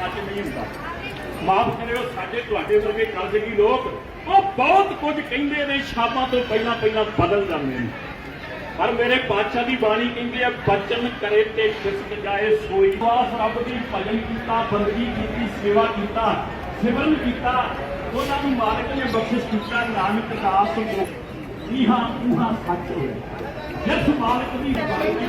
ਸੱਚ ਨਹੀਂ ਹੁੰਦਾ। ਮਾਫ ਕਰਿਓ, ਸਾਡੇ ਤੁਹਾਡੇ ਵਰਗੇ ਕਰਜ਼ਗੀ ਲੋਕ, ਉਹ ਬਹੁਤ ਕੁਝ ਕਹਿੰਦੇ ਨੇ ਸ਼ਾਮਾਂ ਤੋਂ ਪਹਿਲਾਂ ਪਹਿਲਾਂ ਬਦਲ ਜਾਂਦੇ ਨੇ। ਪਰ ਮੇਰੇ ਬਾਦਸ਼ਾਹ ਦੀ ਬਾਣੀ ਕਹਿੰਦੀ ਹੈ, ਬਚਨ ਕਰੇ ਤੇ ਖਿਸਕ ਜਾਏ ਸੋਈ। ਵਾਸ ਰੱਬ ਦੀ ਭਜਨ ਕੀਤਾ, ਬੰਦਗੀ ਕੀਤੀ, ਸੇਵਾ ਕੀਤਾ, ਸਿਮਰਨ ਕੀਤਾ, ਉਹਨਾਂ ਨੂੰ ਮਾਲਕ ਨੇ ਬਖਸ਼ਿਸ਼ ਕੀਤਾ, ਨਾਨਕ ਦਾਸ ਨੂੰ ਇਹਾਂ ਉਹਾਂ ਸੱਚ ਹੋਇਆ। ਜਿਸ ਮਾਲਕ ਦੀ ਬਾਣੀ ਦੀ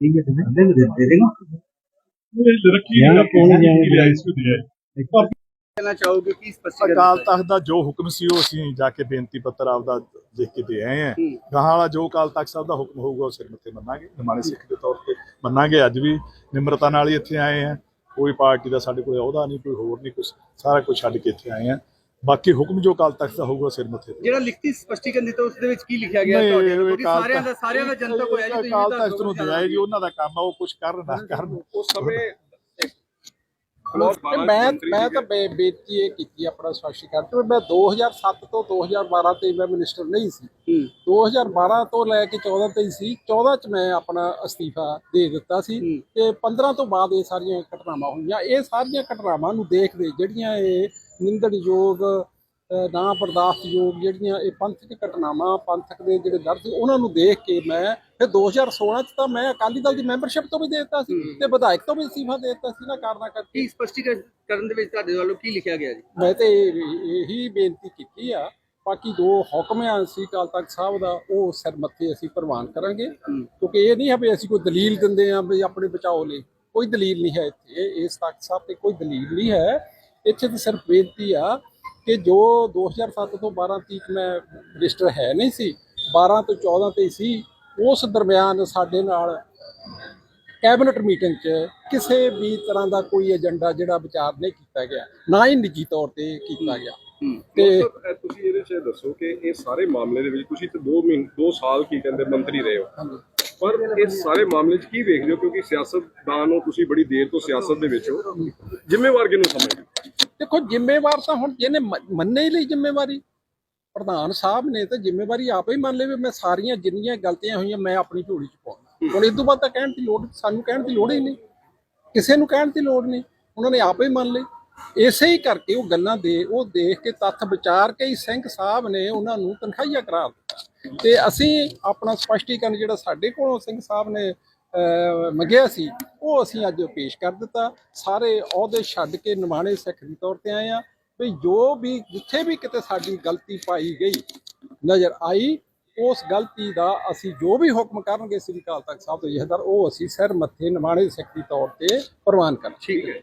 ठीक है ठीक है दे दे दे देगा ਰੱਖੀ ਯਾਰ, ਕੌਣ ਜਾਣਦਾ? ਕਹਿਣਾ ਚਾਹੋਗੇ ਕੀ ਸਪਸ਼ਟੀਕਰਨ ਅਕਾਲ ਤਖਤ ਦਾ ਜੋ ਹੁਕਮ ਸੀ ਉਹ ਅਸੀਂ ਜਾ ਕੇ ਬੇਨਤੀ ਪੱਤਰ ਆਪਦਾ ਲਿਖ ਕੇ ਦੇ ਆਏ ਆ ਗਾਹਾਂ ਵਾਲਾ ਜੋ ਅਕਾਲ ਤਖਤ ਸਾਹਿਬ ਦਾ ਹੁਕਮ ਹੋਊਗਾ ਉਹ ਸਿਰ ਮੱਥੇ ਮੰਨਾਂਗੇ ਨਿਮਾਣੇ ਸਿੱਖ ਦੇ ਤੌਰ ਤੇ ਮੰਨਾਂਗੇ ਅੱਜ ਵੀ ਨਿਮਰਤਾ ਨਾਲ ਹੀ ਇੱਥੇ ਆਏ ਆ ਕੋਈ ਪਾਰਟੀ ਦਾ ਸਾਡੇ ਕੋਲ ਅਹੁਦਾ ਨਹੀਂ ਕੋਈ ਹੋਰ ਨਹੀਂ ਕੁਝ ਸਾਰਾ ਕੁਝ ਛੱਡ ਕੇ ਇੱਥੇ ਆਏ ਆ ਬਾਕੀ ਹੁਕਮ ਜੋ ਅਕਾਲ ਤਖਤ ਦਾ ਹੋਊਗਾ ਸਿਰ ਮੱਥੇ ਤੇ। ਜਿਹੜਾ ਲਿਖਤੀ ਸਪਸ਼ਟੀਕਰਨ ਦਿੱਤਾ ਉਸ ਦੇ ਵਿੱਚ ਕੀ ਲਿਖਿਆ ਗਿਆ ਨਹੀਂ, ਤੁਹਾਡੇ ਕਿਉਂਕਿ ਸਾਰਿਆਂ ਦਾ ਸਾਰਿਆਂ ਦਾ ਜਨਤਕ ਹੋਇਆ ਜੀ ਤੁਸੀਂ ਅਕਾਲ ਤਾਂ ਤਖਤ ਨੂੰ ਦਿਆ ਜੀ ਉਹਨਾਂ ਦਾ ਕੰਮ ਆ ਉਹ ਕੁਝ ਕਰਨ ਨਾ ਕਰਨ। ਉਸ ਸਮੇਂ ਤੇ ਮੈਂ ਮੈਂ ਤਾਂ ਬੇਨਤੀ ਇਹ ਕੀਤੀ ਆਪਣਾ ਸਪਸ਼ਟੀਕਰਨ ਕਿ ਮੈਂ 2007 ਤੋਂ 2012 ਤੇ ਮੈਂ ਮਿਨਿਸਟਰ ਨਹੀਂ ਸੀ। 2012 ਤੋਂ ਲੈ ਕੇ 14 ਤੱਕ ਸੀ। 14 ਚ ਮੈਂ ਆਪਣਾ ਅਸਤੀਫਾ ਦੇ ਦਿੱਤਾ ਸੀ ਤੇ 15 ਤੋਂ ਬਾਅਦ ਇਹ ਸਾਰੀਆਂ ਘਟਨਾਵਾਂ ਹੋਈਆਂ। ਇਹ ਸਾਰੀਆਂ ਘਟਨਾਵਾਂ ਨੂੰ ਦੇਖਦੇ ਜਿਹੜੀਆਂ ਇਹ ਨਿੰਦਣਯੋਗ ਨਾ ਬਰਦਾਸ਼ਤਯੋਗ ਜਿਹੜੀਆਂ ਇਹ ਪੰਥਕ ਘਟਨਾਵਾਂ ਪੰਥਕ ਦੇ ਜਿਹੜੇ ਦਰਦ ਉਹਨਾਂ ਨੂੰ ਦੇਖ ਕੇ ਮੈਂ ਫਿਰ 2016 ਚ ਤਾਂ ਮੈਂ ਅਕਾਲੀ ਦਲ ਦੀ ਮੈਂਬਰਸ਼ਿਪ ਤੋਂ ਵੀ ਦੇ ਦਿੱਤਾ ਸੀ ਤੇ ਵਿਧਾਇਕ ਤੋਂ ਵੀ ਅਸਤੀਫਾ ਦੇ ਦਿੱਤਾ ਸੀ ਨਾ ਕਾਰਨਾ ਕਰਕੇ। ਕੀ ਸਪਸ਼ਟੀਕਰਨ ਕਰਨ ਦੇ ਵਿੱਚ ਤੁਹਾਡੇ ਵੱਲੋਂ ਕੀ ਲਿਖਿਆ ਗਿਆ ਜੀ? ਮੈਂ ਤੇ ਇਹ- ਬੇਨਤੀ ਕੀਤੀ ਆ ਬਾਕੀ ਦੋ ਹੁਕਮ ਆ ਸੀ ਅਕਾਲ ਤਖਤ ਸਾਹਿਬ ਦਾ ਉਹ ਸਿਰ ਮੱਥੇ ਅਸੀਂ ਪ੍ਰਵਾਨ ਕਰਾਂਗੇ। ਕਿਉਂਕਿ ਇਹ ਨਹੀਂ ਹੈ ਵੀ ਅਸੀਂ ਕੋਈ ਦਲੀਲ ਦਿੰਦੇ ਆ ਵੀ ਆਪਣੇ ਬਚਾਓ ਲਈ ਕੋਈ ਦਲੀਲ ਨਹੀਂ ਹੈ ਇੱਥੇ। ਇਸ ਤਖਤ ਸਾਹਿਬ ਤੇ ਕੋਈ ਦਲੀਲ ਨਹੀਂ ਹੈ। ਇੱਥੇ ਤਾਂ ਸਿਰਫ ਬੇਨਤੀ ਆ ਕਿ ਜੋ 2007 ਤੋਂ 12 ਤੱਕ ਮੈਂ ਰਜਿਸਟਰ ਹੈ ਨਹੀਂ ਸੀ 12 ਤੋਂ 14 ਤੇ ਸੀ ਉਸ ਦਰਮਿਆਨ ਸਾਡੇ ਨਾਲ ਕੈਬਨਿਟ ਮੀਟਿੰਗ 'ਚ ਕਿਸੇ ਵੀ ਤਰ੍ਹਾਂ ਦਾ ਕੋਈ ਏਜੰਡਾ ਜਿਹੜਾ ਵਿਚਾਰ ਨਹੀਂ ਕੀਤਾ ਗਿਆ ਨਾ ਹੀ ਨਿੱਜੀ ਤੌਰ ਤੇ ਕੀਤਾ ਗਿਆ। ਤੇ ਤੁਸੀਂ ਇਹਦੇ 'ਚ ਦੱਸੋ ਕਿ ਇਹ ਸਾਰੇ ਮਾਮਲੇ ਦੇ ਵਿੱਚ ਤੁਸੀਂ ਤਾਂ 2 ਮਹੀਨੇ 2 ਸਾਲ ਕੀ ਕਹਿੰਦੇ ਮੰਤਰੀ ਰਹੇ ਹੋ। ਪਰ ਇਸ ਸਾਰੇ ਮਾਮਲੇ 'ਚ ਕੀ ਵੇਖਦੇ ਹੋ? ਕਿਉਂਕਿ ਸਿਆਸਤਦਾਨ ਹੋ ਤੁਸੀਂ ਬੜੀ ਦੇਰ ਤੋਂ ਸਿਆਸਤ ਦੇ ਵਿੱਚ ਹੋ। ਜ਼ਿੰਮੇਵਾਰ ਕਿਹਨੂੰ ਸਮਝਦੇ ਹੋ? ਦੇਖੋ ਜ਼ਿੰਮੇਵਾਰ ਤਾਂ ਹੁਣ ਜਿਹਨੇ ਮੰਨੇ ਹੀ ਲਈ ਜ਼ਿੰਮੇਵਾਰੀ। ਪ੍ਰਧਾਨ ਸਾਹਿਬ ਨੇ ਤਾਂ ਜ਼ਿੰਮੇਵਾਰੀ ਆਪੇ ਹੀ ਮੰਨ ਲਈ ਵੀ ਮੈਂ ਸਾਰੀਆਂ ਜਿੰਨੀਆਂ ਗਲਤੀਆਂ ਹੋਈਆਂ ਮੈਂ ਆਪਣੀ ਝੋਲੀ 'ਚ ਪਾਉਣਾ। ਹੁਣ ਇਸ ਤੋਂ ਬਾਅਦ ਤਾਂ ਕਹਿਣ ਦੀ ਲੋੜ, ਸਾਨੂੰ ਕਹਿਣ ਦੀ ਲੋੜ ਹੀ ਨਹੀਂ। ਕਿਸੇ ਨੂੰ ਕਹਿਣ ਦੀ ਲੋੜ ਨਹੀਂ। ਉਹਨਾਂ ਨੇ ਆਪ ਹੀ ਮੰਨ ਲਈ ਇਸੇ ਹੀ ਕਰਕੇ ਉਹ ਗੱਲਾਂ ਦੇ, ਉਹ ਦੇਖ ਕੇ ਤੱਥ ਵਿਚਾਰ ਕੇ ਹੀ ਸਿੰਘ ਸਾਹਿਬ ਨੇ ਉਹਨਾਂ ਨੂੰ ਤਨਖਾਹੀਆ ਕਰਾਰ ਦਿੱਤਾ। ਤੇ ਅਸੀਂ ਆਪਣਾ ਸਪਸ਼ਟੀਕਰਨ ਜਿਹੜਾ ਸਾਡੇ ਕੋਲੋਂ ਸਿੰਘ ਸਾਹਿਬ ਨੇ ਮੰਗਿਆ ਸੀ ਉਹ ਅਸੀਂ ਅੱਜ ਪੇਸ਼ ਕਰ ਦਿੱਤਾ। ਸਾਰੇ ਅਹੁਦੇ ਛੱਡ ਕੇ ਨਿਮਾਣੇ ਸਿੱਖ ਦੇ ਤੌਰ ਤੇ ਆਏ ਆ ਵੀ ਜੋ ਵੀ ਜਿੱਥੇ ਵੀ ਕਿਤੇ ਸਾਡੀ ਗਲਤੀ ਪਾਈ ਗਈ ਨਜ਼ਰ ਆਈ, ਉਸ ਗਲਤੀ ਦਾ ਅਸੀਂ ਜੋ ਵੀ ਹੁਕਮ ਕਰਨਗੇ ਸ੍ਰੀ ਅਕਾਲ ਤਖਤ ਸਾਹਿਬ ਤੋਂ ਜਹਦਰ ਉਹ ਅਸੀਂ ਸਿਰ ਮੱਥੇ ਨਿਮਾਣੇ ਸਿੱਖ ਦੇ ਤੌਰ ਤੇ ਪ੍ਰਵਾਨ ਕਰਾਂਗੇ। ਠੀਕ ਹੈ।